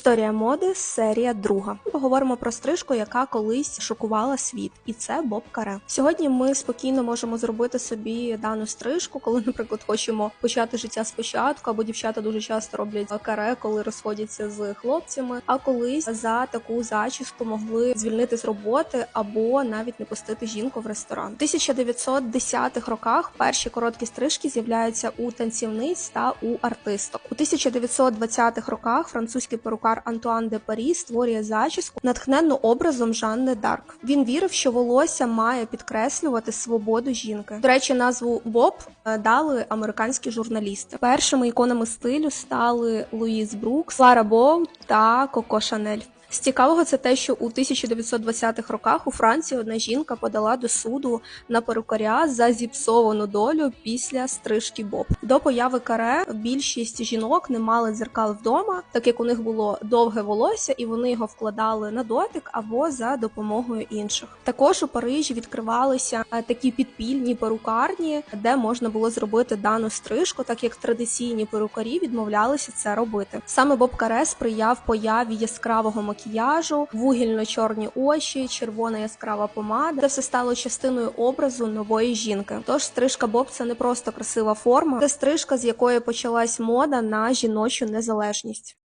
Історія моди, серія друга. Поговоримо про стрижку, яка колись шокувала світ, і це Боб Каре. Сьогодні ми спокійно можемо зробити собі дану стрижку, коли, наприклад, хочемо почати життя спочатку, або дівчата дуже часто роблять каре, коли розходяться з хлопцями. А колись за таку зачіску могли звільнити з роботи або навіть не пустити жінку в ресторан. У 1910-х роках перші короткі стрижки з'являються у танцівниць та у артисток. У 1920-х роках французький перукар Антуан де Парі створює зачіску, натхненну образом Жанни Дарк. Він вірив, що волосся має підкреслювати свободу жінки. До речі, назву Боб е, дали американські журналісти. Першими іконами стилю стали Луїс Брукс, Лара Боу та Коко Шанель. З цікавого це те, що у 1920-х роках у Франції одна жінка подала до суду на перукаря за зіпсовану долю після стрижки Боб. До появи каре більшість жінок не мали дзеркал вдома, так як у них було довге волосся, і вони його вкладали на дотик або за допомогою інших. Також у Парижі відкривалися е, такі підпільні перукарні, де можна було зробити дану стрижку, так як традиційні перукарі відмовлялися це робити. Саме Боб Каре сприяв появі яскравого макіяжу, вугільно-чорні очі, червона яскрава помада. Це все стало частиною образу нової жінки. Тож стрижка Боб це не просто красива форма, це стрижка, з якої почалась мода на жіночу незалежність.